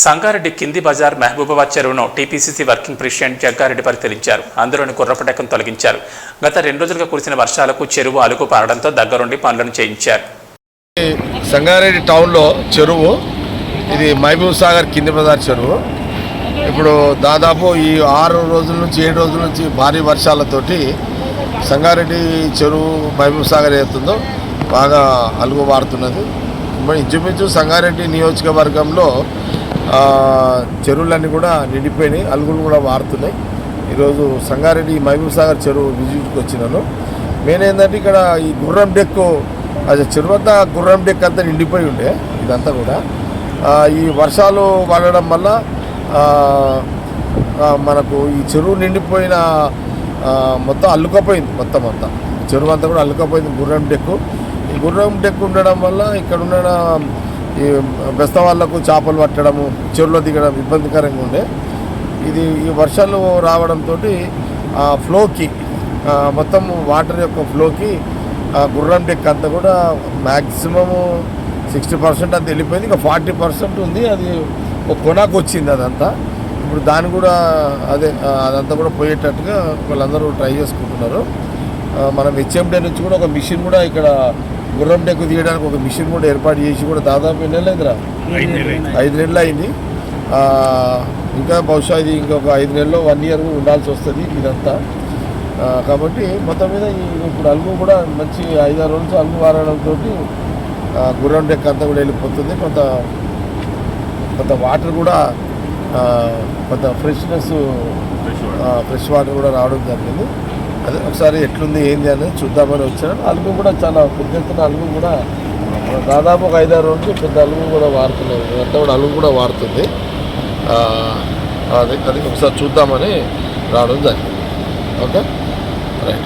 సంగారెడ్డి కింది బజార్ మహబూబాబాద్ చెరువును TPCC working president Jaggareddy పరిశీలించారు. అందులోని కుర్రపటకం తొలగించారు. గత రెండు రోజులుగా కురిసిన వర్షాలకు చెరువు అలుగు పారడంతో దగ్గరుండి పనులను చేయించారు. సంగారెడ్డి టౌన్లో చెరువు ఇది మహబూబ్ సాగర్ కింది బజార్ చెరువు. ఇప్పుడు దాదాపు ఈ ఆరు రోజుల నుంచి ఏడు రోజుల నుంచి భారీ వర్షాలతోటి సంగారెడ్డి చెరువు మహబూబ్ సాగర్ ఏతుందో బాగా అలుగు పారుతున్నది. ఇంచుమించు సంగారెడ్డి నియోజకవర్గంలో చెరువులన్నీ కూడా నిండిపోయినాయి అలుగులు కూడా వారుతున్నాయి ఈరోజు సంగారెడ్డి మహబూబ్ సాగర్ చెరువు విజిట్కి వచ్చినాను. మెయిన్ ఏంటంటే ఇక్కడ ఈ గుర్రం డెక్కు అది చెరువు అంతా గుర్రం డెక్ అంతా నిండిపోయి ఉండే ఇదంతా కూడా. ఈ వర్షాలు పడడం వల్ల మనకు ఈ చెరువు నిండిపోయిన మొత్తం అల్లుకపోయింది మొత్తం అంతా. చెరువు అంతా కూడా అల్లుకపోయింది గుర్రం డెక్కు. ఈ గుర్రం డెక్కు ఉండడం వల్ల ఇక్కడ ఉన్న ఈ బెస్త వాళ్ళకు చేపలు పట్టడము చెరువులో దిగడం ఇబ్బందికరంగా ఉండే. ఇది ఈ వర్షాలు రావడంతో ఫ్లోకి మొత్తం వాటర్ యొక్క ఫ్లోకి గుర్రం డెక్ అంతా కూడా మ్యాక్సిమము సిక్స్టీ పర్సెంట్ అంతా వెళ్ళిపోయింది. ఇంకా ఫార్టీ పర్సెంట్ ఉంది. అది ఒక కొనాకు వచ్చింది అదంతా. ఇప్పుడు దాన్ని కూడా అదే అదంతా కూడా పోయేటట్టుగా వాళ్ళందరూ ట్రై చేసుకుంటున్నారు. మనం హెచ్ఎండే నుంచి కూడా ఒక మిషన్ కూడా ఇక్కడ గుర్రం డెక్కు తీయడానికి ఒక మిషన్ కూడా ఏర్పాటు చేసి కూడా దాదాపు ఎన్ని నెలలు అయిందిరా? ఐదు నెలలు అయింది. ఇంకా బహుశా ఇది ఇంకొక ఐదు నెలల్లో వన్ ఇయర్ ఉండాల్సి వస్తుంది ఇదంతా. కాబట్టి మొత్తం మీద ఈ ఇప్పుడు అలుగు కూడా మంచి ఐదారు రోజులు అలుగు వారడంతో గుర్రం డెక్ అంతా కూడా వెళ్ళిపోతుంది. కొంత కొంత వాటర్ కూడా కొంత ఫ్రెష్నెస్ ఫ్రెష్ వాటర్ కూడా రావడం జరిగింది. అదే ఒకసారి ఎట్లుంది ఏంది అనేది చూద్దామని వచ్చాను. అలుగు కూడా చాలా పెద్ద ఎత్తున అలుగు కూడా దాదాపు ఒక ఐదారు రోజులు పెద్ద అలుగు కూడా వాడుతున్నారు. అంటే కూడా అలుగు కూడా వాడుతుంది. అది అది ఒకసారి చూద్దామని రావడం జరిగింది. ఓకే? రైట్.